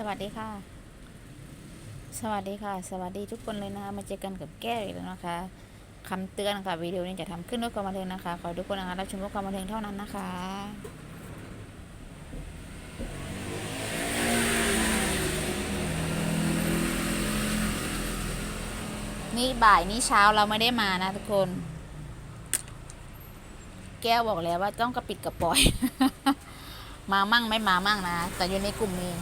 สวัสดีค่ะ สวัสดีค่ะ สวัสดีทุกคนเลยนะคะมาเจอกันกับแก้วอีกแล้วนะคะคำเตือนค่ะวิดีโอนี้จะทำขึ้นด้วยความบันเทิงนะคะ ขอทุกคนนะคะรับชมด้วยความบันเทิงเท่านั้นนะคะนี่บ่ายนี่เช้าเราไม่ได้มานะทุกคน แก้วบอกแล้วว่าต้องกระปิดกระปล่อย มามั่งไม่มามั่งนะ แต่อยู่ในกลุ่มนี้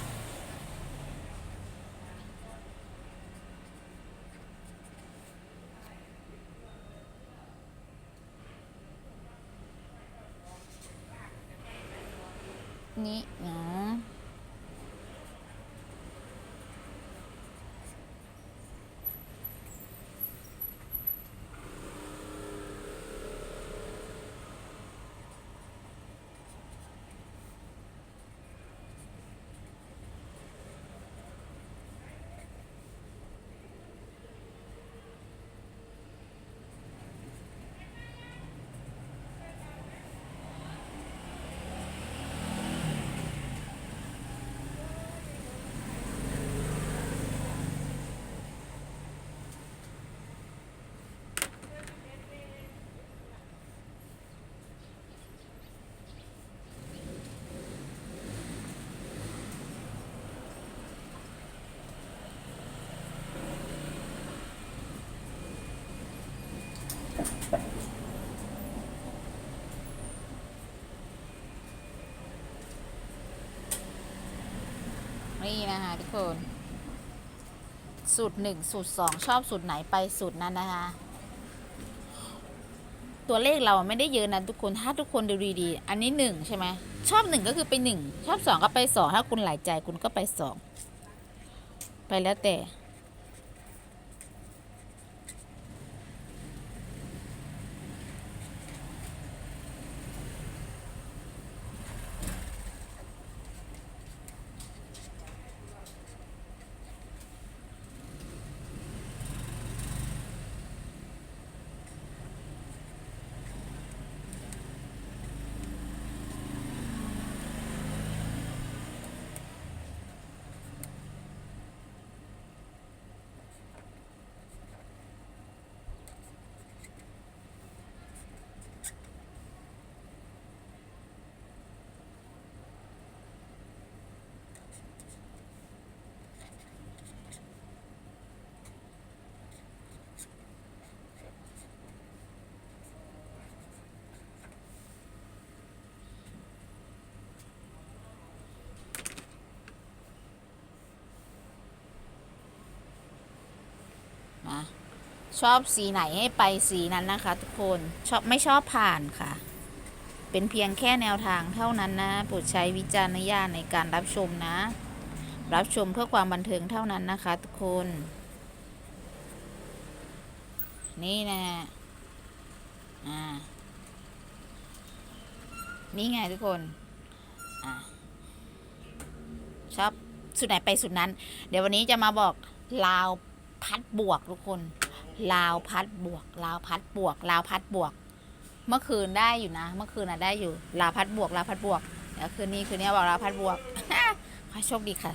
นี่น นี่นะคะทุกคน สูตรหนึ่งสูตรสองชอบสูตรไหนไปสูตรนั้นนะคะ ตัวเลขเราไม่ได้เยอะนะทุกคนถ้าทุกคนดูดีๆอันนี้หนึ่งใช่ไหมชอบหนึ่งก็คือไปหนึ่งชอบสองก็ไปสองถ้าคุณหลายใจคุณก็ไปสองไปแล้วแต่ นะชอบสีไหนให้ไปสีนั้นนะคะ ทุกคนชอบไม่ชอบผ่านค่ะ เป็นเพียงแค่แนวทางเท่านั้นนะโปรดใช้วิจารณญาณในการรับชมนะ รับชมเพื่อความบันเทิงเท่านั้นนะคะ ทุกคน นี่นะอ่านี่ไงทุกคนอ่าชอบสุดไหนไปสุดนั้น เดี๋ยววันนี้จะมาบอกลาว พัดบวกทุกคน ลาวพัดบวก ลาวพัดบวก ลาวพัดบวก เมื่อคืนได้อยู่นะ เมื่อคืนน่ะได้อยู่ ลาวพัดบวก ลาวพัดบวก เดี๋ยวคืนนี้คืนนี้บอกลาวพัดบวกขอโชคดีค่ะ